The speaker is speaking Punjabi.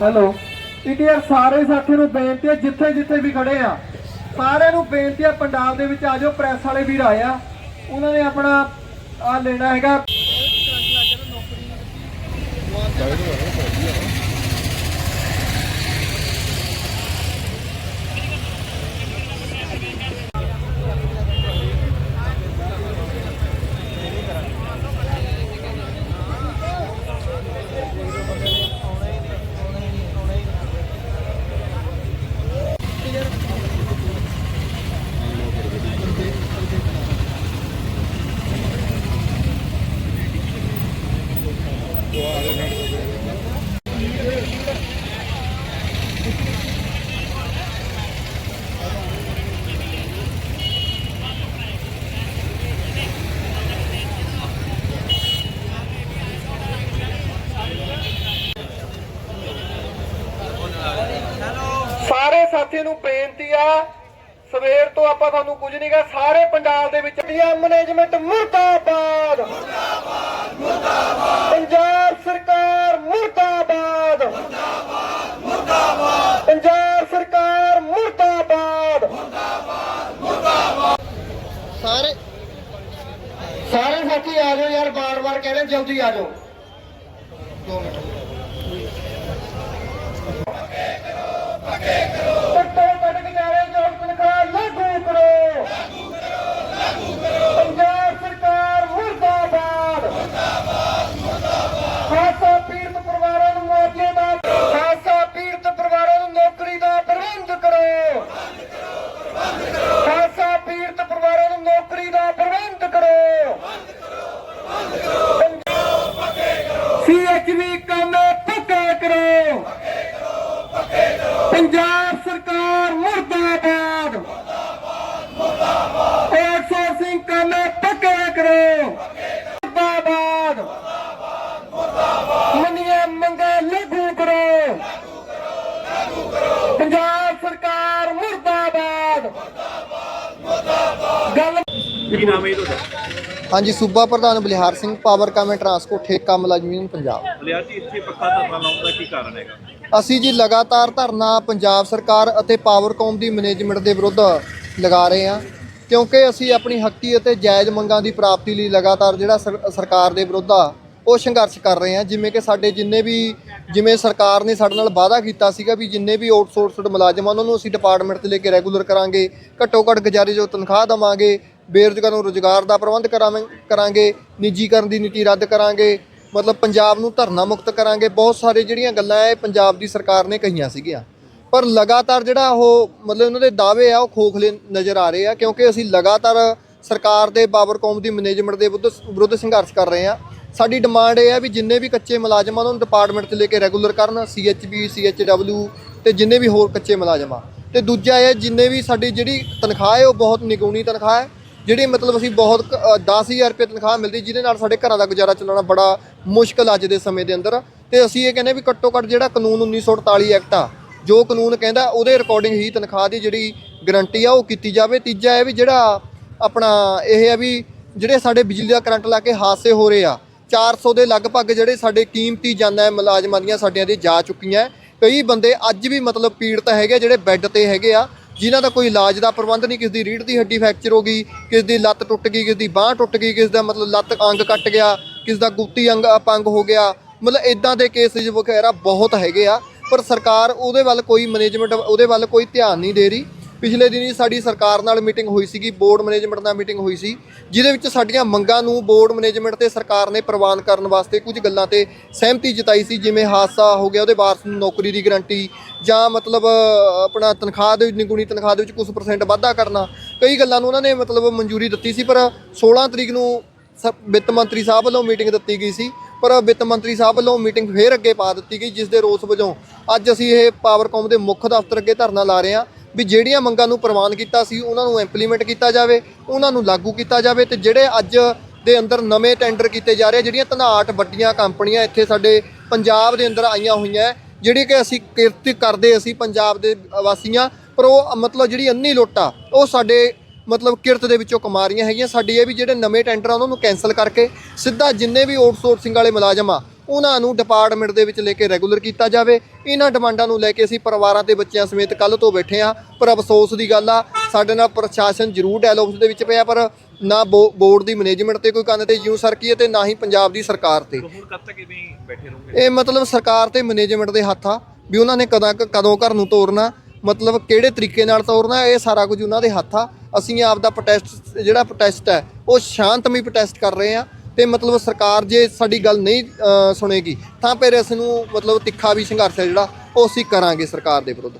ਹੈਲੋ। ਇੱਕ ਸਾਰੇ ਸਾਥੀ ਨੂੰ ਬੇਨਤੀ ਹੈ, ਜਿੱਥੇ ਜਿੱਥੇ ਵੀ ਖੜੇ ਆ, ਸਾਰਿਆਂ ਨੂੰ ਬੇਨਤੀ ਹੈ, ਪੰਡਾਲ ਦੇ ਵਿੱਚ ਆ ਜਾਓ, ਪ੍ਰੈਸ ਵਾਲੇ ਵੀਰ ਆਏ ਆ। ਉਹਨਾਂ ਨੇ ਆਪਣਾ ਆ ਲੈਣਾ ਹੈਗਾ। ਸਾਰੇ ਸਾਥੀ ਨੂੰ ਬੇਨਤੀ ਆ, ਸਵੇਰ ਤੋਂ ਆਪਾਂ ਤੁਹਾਨੂੰ ਕੁਝ ਨਹੀਂ ਕਹਾ, ਸਾਰੇ ਪੰਡਾਲ ਦੇ ਵਿੱਚ ਡੀਐਮ ਮੈਨੇਜਮੈਂਟ ਮੁਰਦਾਬਾਦ। ਮੁਰਦਾਬਾਦ ਮੁਰਦਾਬਾਦ। ਪੰਜਾਬ ਸਰਕਾਰ ਮੁਰਦਾਬਾਦ। ਮੁਰਦਾਬਾਦ ਮੁਰਦਾਬਾਦ। ਪੰਜਾਬ ਸਰਕਾਰ ਮੁਰਦਾਬਾਦ ਸਾਰੇ ਸਾਰੇ ਸਾਥੀ ਆ ਜਾਓ ਯਾਰ ਬਾਰ-ਬਾਰ ਕਹਿ ਰਹੇ ਜਲਦੀ ਆ ਜਾਓ। ਦੋ ਮਿੰਟ। ਘੱਟੋ ਘੱਟ ਗੁਜ਼ਾਰੇ ਜੋ ਤਨਖਾਹ ਲਾਗੂ ਕਰੋ ਲਾਗੂ ਕਰੋ ਲਾਗੂ ਕਰੋ ਪੰਜਾਬ ਸਰਕਾਰ ਮੁਰਦਾਬਾਦ ਮੁਰਦਾਬਾਦ ਮੁਰਦਾਬਾਦ ਖਾਸਾ ਪੀੜਤ ਪਰਿਵਾਰਾਂ ਨੂੰ ਮੁਆਵਜ਼ੇ ਦਾ ਖਾਸਾ ਪੀੜਤ ਪਰਿਵਾਰਾਂ ਨੂੰ ਨੌਕਰੀ ਦਾ ਪ੍ਰਬੰਧ ਕਰੋ ਬੰਦ ਕਰੋ ਬੰਦ ਕਰੋ ਖਾਸਾ ਪੀੜਤ ਪਰਿਵਾਰਾਂ ਨੂੰ ਨੌਕਰੀ ਦਾ ਪ੍ਰਬੰਧ ਕਰੋ ਬੰਦ ਕਰੋ ਬੰਦ ਕਰੋ ਪੱਕੇ ਕਰੋ ਸੀਐਚਵੀ ਕੰਮ ਪੱਕੇ ਕਰੋ ਪੰਜਾਬ ਸਰਕਾਰ ਮੁਰਦਾਬਾਦ ਮੁਰਦਾਬਾਦ ਮੁਰਦਾਬਾਦ ਆਊਟਸੋਰਸਿੰਗ ਕੰਮ ਪੱਕੇ ਕਰੋ ਮੁਰਦਾਬਾਦ ਮੁਰਦਾਬਾਦ ਮੰਨੀਆਂ ਮੰਗਾਂ ਲਾਗੂ ਕਰੋ ਲਾਗੂ ਕਰੋ ਲਾਗੂ ਕਰੋ ਪੰਜਾਬ ਸਰਕਾਰ ਮੁਰਦਾਬਾਦ। ਮੁਰਦਾਬਾਦ ਮੁਰਦਾਬਾਦ ਗੱਲ ਕੀ ਨਾਮ ਹੈ ਜੀ ਤੁਹਾਡਾ? ਹਾਂਜੀ ਸੂਬਾ ਪ੍ਰਧਾਨ Balihar Singh powercom and transport ਠੇਕਾ ਮੁਲਾਜ਼ਮ ਯੂਨੀਅਨ ਪੰਜਾਬ। ਲਿਆ ਜੀ ਇੱਥੇ ਪੱਕਾ ਧਰਨਾ ਲਾਉਣ ਦਾ ਕੀ ਕਾਰਨ ਹੈਗਾ? ਅਸੀਂ ਜੀ ਲਗਾਤਾਰ ਧਰਨਾ ਪੰਜਾਬ ਸਰਕਾਰ ਅਤੇ ਪਾਵਰਕੌਮ ਦੀ ਮੈਨੇਜਮੈਂਟ ਦੇ ਵਿਰੁੱਧ ਲਗਾ ਰਹੇ ਹਾਂ ਕਿਉਂਕਿ ਅਸੀਂ ਆਪਣੀ ਹੱਕੀ ਅਤੇ ਜਾਇਜ਼ ਮੰਗਾਂ ਦੀ ਪ੍ਰਾਪਤੀ ਲਈ ਲਗਾਤਾਰ ਜਿਹੜਾ ਸਰ- ਸਰਕਾਰ ਦੇ ਵਿਰੁੱਧ ਆ ਉਹ ਸੰਘਰਸ਼ ਕਰ ਰਹੇ ਹਾਂ ਜਿਵੇਂ ਕਿ ਸਾਡੇ ਜਿੰਨੇ ਵੀ, ਜਿਵੇਂ ਸਰਕਾਰ ਨੇ ਸਾਡੇ ਨਾਲ ਵਾਅਦਾ ਕੀਤਾ ਸੀਗਾ ਵੀ ਜਿੰਨੇ ਵੀ ਆਊਟਸੋਰਸਡ ਮੁਲਾਜ਼ਮ ਆ, ਉਹਨਾਂ ਨੂੰ ਅਸੀਂ ਡਿਪਾਰਟਮੈਂਟ ਤੇ ਲੈ ਕੇ ਰੈਗੂਲਰ ਕਰਾਂਗੇ, ਘੱਟੋ ਘੱਟ ਗੁਜ਼ਾਰੇ ਜੋ ਤਨਖਾਹ ਦੇਵਾਂਗੇ, ਬੇਰੁਜ਼ਗਾਰਾਂ ਨੂੰ ਰੁਜ਼ਗਾਰ ਦਾ ਪ੍ਰਬੰਧ ਕਰਾਵਾਂ, ਕਰਾਂਗੇ, ਨਿੱਜੀਕਰਨ ਦੀ ਨੀਤੀ ਰੱਦ ਕਰਾਂਗੇ, ਮਤਲਬ ਪੰਜਾਬ ਨੂੰ ਧਰਨਾ ਮੁਕਤ ਕਰਾਂਗੇ, ਬਹੁਤ ਸਾਰੇ ਜਿਹੜੀਆਂ ਗੱਲਾਂ ਇਹ ਪੰਜਾਬ ਦੀ ਸਰਕਾਰ ਨੇ ਕਹੀਆਂ ਸੀਗੀਆਂ। ਪਰ ਲਗਾਤਾਰ ਜਿਹੜਾ ਉਹ ਮਤਲਬ ਉਹਨਾਂ ਦੇ ਦਾਅਵੇ ਆ, ਉਹ ਖੋਖਲੇ ਨਜ਼ਰ ਆ ਰਹੇ ਆ, ਕਿਉਂਕਿ ਅਸੀਂ ਲਗਾਤਾਰ ਸਰਕਾਰ ਦੇ ਬਾਬਰ ਕੌਮ ਦੀ ਮੈਨੇਜਮੈਂਟ ਦੇ ਵਿਰੁੱਧ ਵਿਰੁੱਧ ਸੰਘਰਸ਼ ਕਰ ਰਹੇ ਆ। ਸਾਡੀ ਡਿਮਾਂਡ ਇਹ ਆ ਵੀ ਜਿੰਨੇ ਵੀ ਕੱਚੇ ਮੁਲਾਜ਼ਮ ਆ ਉਹਨਾਂ ਨੂੰ ਡਿਪਾਰਟਮੈਂਟ ਤੇ ਲੈ ਕੇ ਰੈਗੂਲਰ ਕਰਨ ਸੀਐਚਬੀ ਸੀਐਚਡਬਲਯੂ ਤੇ ਜਿੰਨੇ ਵੀ ਹੋਰ ਕੱਚੇ ਮੁਲਾਜ਼ਮ ਆ। ਤੇ ਦੂਜਾ ਇਹ ਜਿੰਨੇ ਵੀ ਸਾਡੀ ਜਿਹੜੀ ਤਨਖਾਹ ਹੈ ਉਹ ਬਹੁਤ ਨਿਗੂਣੀ ਤਨਖਾਹ ਹੈ ਜਿਹੜੀ ਮਤਲਬ ਅਸੀਂ ਬਹੁਤ ਕ- ਅ, 10000 ਰੁਪਏ ਤਨਖਾਹ ਮਿਲਦੀ ਜਿਹਦੇ ਨਾਲ ਸਾਡੇ ਘਰਾਂ ਦਾ ਗੁਜ਼ਾਰਾ ਚਲਾਉਣਾ ਬੜਾ ਮੁਸ਼ਕਲ ਅੱਜ ਦੇ ਸਮੇਂ ਦੇ ਅੰਦਰ। ਤੇ ਅਸੀਂ ਇਹ ਕਹਿੰਦੇ ਵੀ ਘੱਟੋ ਘੱਟ ਜਿਹੜਾ ਕਾਨੂੰਨ 1948 ਐਕਟ ਆ ਜੋ ਕਾਨੂੰਨ ਕਹਿੰਦਾ ਉਹਦੇ ਰਿਕਾਰਡਿੰਗ ਹੀ ਤਨਖਾਹ ਦੀ ਜਿਹੜੀ ਗਰੰਟੀ ਆ ਉਹ ਕੀਤੀ ਜਾਵੇ। ਤੀਜਾ ਇਹ ਵੀ ਜਿਹੜਾ ਆਪਣਾ ਇਹ ਆ ਵੀ ਜਿਹੜੇ ਸਾਡੇ ਬਿਜਲੀ ਦਾ ਕਰੰਟ ਲਾ ਕੇ ਹਾਦਸੇ ਹੋ ਰਹੇ ਆ 400 ਦੇ ਲਗਭਗ ਜਿਹੜੇ ਸਾਡੇ ਕੀਮਤੀ ਜਾਨਾਂ ਮੁਲਾਜ਼ਮਾਂ ਦੀਆਂ ਸਾਡੀਆਂ ਦੀ ਜਾ ਚੁੱਕੀਆਂ ਕਈ ਬੰਦੇ ਅੱਜ ਵੀ ਮਤਲਬ ਪੀੜਤ ਹੈਗੇ ਜਿਹੜੇ ਬੈੱਡ ਤੇ ਹੈਗੇ ਆ, ਜਿਨ੍ਹਾਂ ਦਾ ਕੋਈ ਇਲਾਜ ਦਾ ਪ੍ਰਬੰਧ ਨਹੀਂ, ਕਿਸੇ ਦੀ ਰੀੜ੍ਹ ਦੀ ਹੱਡੀ ਫ੍ਰੈਕਚਰ ਹੋ ਗਈ, ਕਿਸੇ ਦੀ ਲੱਤ ਟੁੱਟ ਗਈ, ਕਿਸੇ ਦੀ ਬਾਹ ਟੁੱਟ ਗਈ, ਕਿਸੇ ਦਾ ਮਤਲਬ ਲੱਤ ਅੰਗ ਕੱਟ ਗਿਆ, ਕਿਸੇ ਦਾ ਗੁੱਤੀ ਅੰਗ ਅਪੰਗ ਹੋ ਗਿਆ, ਮਤਲਬ ਇਦਾਂ ਦੇ ਕੇਸਿਸ ਵਗੈਰਾ ਬਹੁਤ ਹੈਗੇ ਆ, ਪਰ ਸਰਕਾਰ ਉਹਦੇ ਵੱਲ ਕੋਈ ਮੈਨੇਜਮੈਂਟ ਉਹਦੇ ਵੱਲ ਕੋਈ ਧਿਆਨ ਨਹੀਂ ਦੇ ਰਹੀ। ਪਿਛਲੇ ਦਿਨੀ ਸਾਡੀ ਸਰਕਾਰ ਨਾਲ ਮੀਟਿੰਗ ਹੋਈ ਸੀਗੀ ਬੋਰਡ ਮੈਨੇਜਮੈਂਟ ਨਾਲ ਮੀਟਿੰਗ ਹੋਈ ਸੀ। ਜਿਹਦੇ ਵਿੱਚ ਸਾਡੀਆਂ ਮੰਗਾਂ ਨੂੰ ਬੋਰਡ ਮੈਨੇਜਮੈਂਟ ਤੇ ਸਰਕਾਰ ਨੇ ਪ੍ਰਵਾਨ ਕਰਨ ਵਾਸਤੇ ਕੁਝ ਗੱਲਾਂ ਤੇ ਸਹਿਮਤੀ ਜਤਾਈ ਸੀ, ਜਿਵੇਂ ਹਾਦਸਾ ਹੋ ਗਿਆ, ਉਹਦੇ ਵਾਰਸ ਨੂੰ ਨੌਕਰੀ ਦੀ ਗਾਰੰਟੀ ਜਾਂ ਮਤਲਬ ਆਪਣਾ ਤਨਖਾਹ ਦੇ ਨਿਗੁਣੀ ਤਨਖਾਹ ਦੇ ਵਿੱਚ ਕੁਝ ਪਰਸੈਂਟ ਵਾਧਾ ਕਰਨਾ। ਕਈ ਗੱਲਾਂ ਨੂੰ ਉਹਨਾਂ ਨੇ ਮਤਲਬ ਮਨਜ਼ੂਰੀ ਦਿੱਤੀ ਸੀ, ਪਰ 16 ਤਰੀਕ ਨੂੰ ਸ- ਵਿੱਤ ਮੰਤਰੀ ਸਾਹਿਬ ਵੱਲੋਂ ਮੀਟਿੰਗ ਦਿੱਤੀ ਗਈ ਸੀ, ਪਰ ਵਿੱਤ ਮੰਤਰੀ ਸਾਹਿਬ ਵੱਲੋਂ ਮੀਟਿੰਗ ਫੇਰ ਅੱਗੇ ਪਾ ਦਿੱਤੀ ਗਈ, ਜਿਸ ਦੇ ਰੋਸ ਵਜੋਂ ਅੱਜ ਅਸੀਂ ਇਹ ਪਾਵਰਕੌਮ ਦੇ ਮੁੱਖ ਦਫ਼ਤਰ ਅੱਗੇ ਧਰਨਾ ਲਾ ਰਹੇ ਹਾਂ। ਵੀ ਜਿਹੜੀਆਂ ਮੰਗਾਂ ਨੂੰ ਪ੍ਰਵਾਨ ਕੀਤਾ ਸੀ, ਉਹਨਾਂ ਨੂੰ ਇੰਪਲੀਮੈਂਟ ਕੀਤਾ ਜਾਵੇ, ਉਹਨਾਂ ਨੂੰ ਲਾਗੂ ਕੀਤਾ ਜਾਵੇ ਤੇ ਜਿਹੜੇ ਅੱਜ ਦੇ ਅੰਦਰ ਨਵੇਂ ਟੈਂਡਰ ਕੀਤੇ ਜਾ ਰਹੇ ਜਿਹੜੀਆਂ ਧਨਾਟ ਵੱਡੀਆਂ ਕੰਪਨੀਆਂ ਇੱਥੇ ਸਾਡੇ ਪੰਜਾਬ ਦੇ ਅੰਦਰ ਆਈਆਂ ਹੋਈਆਂ, ਜਿਹੜੀ ਕਿ ਅਸੀਂ ਕਿਰਤ ਕਰਦੇ ਅਸੀਂ ਪੰਜਾਬ ਦੇ ਵਾਸੀਆਂ, ਪਰ ਉਹ ਮਤਲਬ ਜਿਹੜੀ ਅੰਨੀ ਲੁੱਟ ਆ, ਉਹ ਸਾਡੇ ਮਤਲਬ ਕਿਰਤ ਦੇ ਵਿੱਚੋਂ ਕਮਾ ਰਹੀਆਂ ਹੈਗੀਆਂ, ਸਾਡੀ ਇਹ ਵੀ ਜਿਹੜੇ ਨਵੇਂ ਟੈਂਡਰ ਆ, ਉਹਨਾਂ ਨੂੰ ਕੈਨਸਲ ਕਰਕੇ ਸਿੱਧਾ ਜਿੰਨੇ ਵੀ ਆਊਟਸੋਰਸਿੰਗ ਵਾਲੇ ਮੁਲਾਜ਼ਮ ਆ ਉਹਨਾਂ ਨੂੰ ਡਿਪਾਰਟਮੈਂਟ ਦੇ ਵਿੱਚ ਲੈ ਕੇ ਰੈਗੂਲਰ ਕੀਤਾ ਜਾਵੇ। ਇਹਨਾਂ ਡਿਮਾਂਡਾਂ ਨੂੰ ਲੈ ਕੇ ਅਸੀਂ ਪਰਿਵਾਰਾਂ ਤੇ ਬੱਚਿਆਂ ਸਮੇਤ ਕੱਲ ਤੋਂ ਬੈਠੇ ਆ ਪਰ ਅਫਸੋਸ ਦੀ ਗੱਲ ਆ ਸਾਡੇ ਨਾਲ ਪ੍ਰਸ਼ਾਸਨ ਜ਼ਰੂਰ ਡਾਇਲੋਗਸ ਦੇ ਵਿੱਚ ਪਿਆ ਪਰ ਨਾ ਬੋਰਡ ਦੀ ਮੈਨੇਜਮੈਂਟ ਤੇ ਕੋਈ ਕੰਨ ਤੇ ਯੂ ਸਰਕੀ ਹੈ ਤੇ ਨਾ ਹੀ ਪੰਜਾਬ ਦੀ ਸਰਕਾਰ ਤੇ। ਤਾਂ ਹੁਣ ਕਦ ਤੱਕ ਇਵੇਂ ਹੀ ਬੈਠੇ ਰਹੋਗੇ? ਇਹ ਮਤਲਬ ਸਰਕਾਰ ਤੇ ਮੈਨੇਜਮੈਂਟ ਦੇ ਹੱਥ ਆ ਵੀ ਉਹਨਾਂ ਨੇ ਕਦਾਂ ਕਦੋਂ ਘਰ ਨੂੰ ਤੋਰਨਾ ਮਤਲਬ ਕਿਹੜੇ ਤਰੀਕੇ ਨਾਲ ਤੋਰਨਾ ਇਹ ਸਾਰਾ ਕੁਝ ਉਹਨਾਂ ਦੇ ਹੱਥ ਆ। ਅਸੀਂ ਆਪ ਦਾ ਪ੍ਰੋਟੈਸਟ ਜਿਹੜਾ ਪ੍ਰੋਟੈਸਟ ਹੈ ਉਹ ਸ਼ਾਂਤਮਈ ਪ੍ਰੋਟੈਸਟ ਕਰ ਰਹੇ ਆ ਤੇ ਮਤਲਬ ਸਰਕਾਰ ਜੇ ਸਾਡੀ ਗੱਲ ਨਹੀਂ ਸੁਣੇਗੀ, ਤਾਂ ਫਿਰ ਇਸ ਨੂੰ ਮਤਲਬ ਤਿੱਖਾ ਵੀ ਸੰਘਰਸ਼ ਹੈ ਜਿਹੜਾ, ਉਹ ਅਸੀਂ ਕਰਾਂਗੇ ਸਰਕਾਰ ਦੇ ਵਿਰੁੱਧ।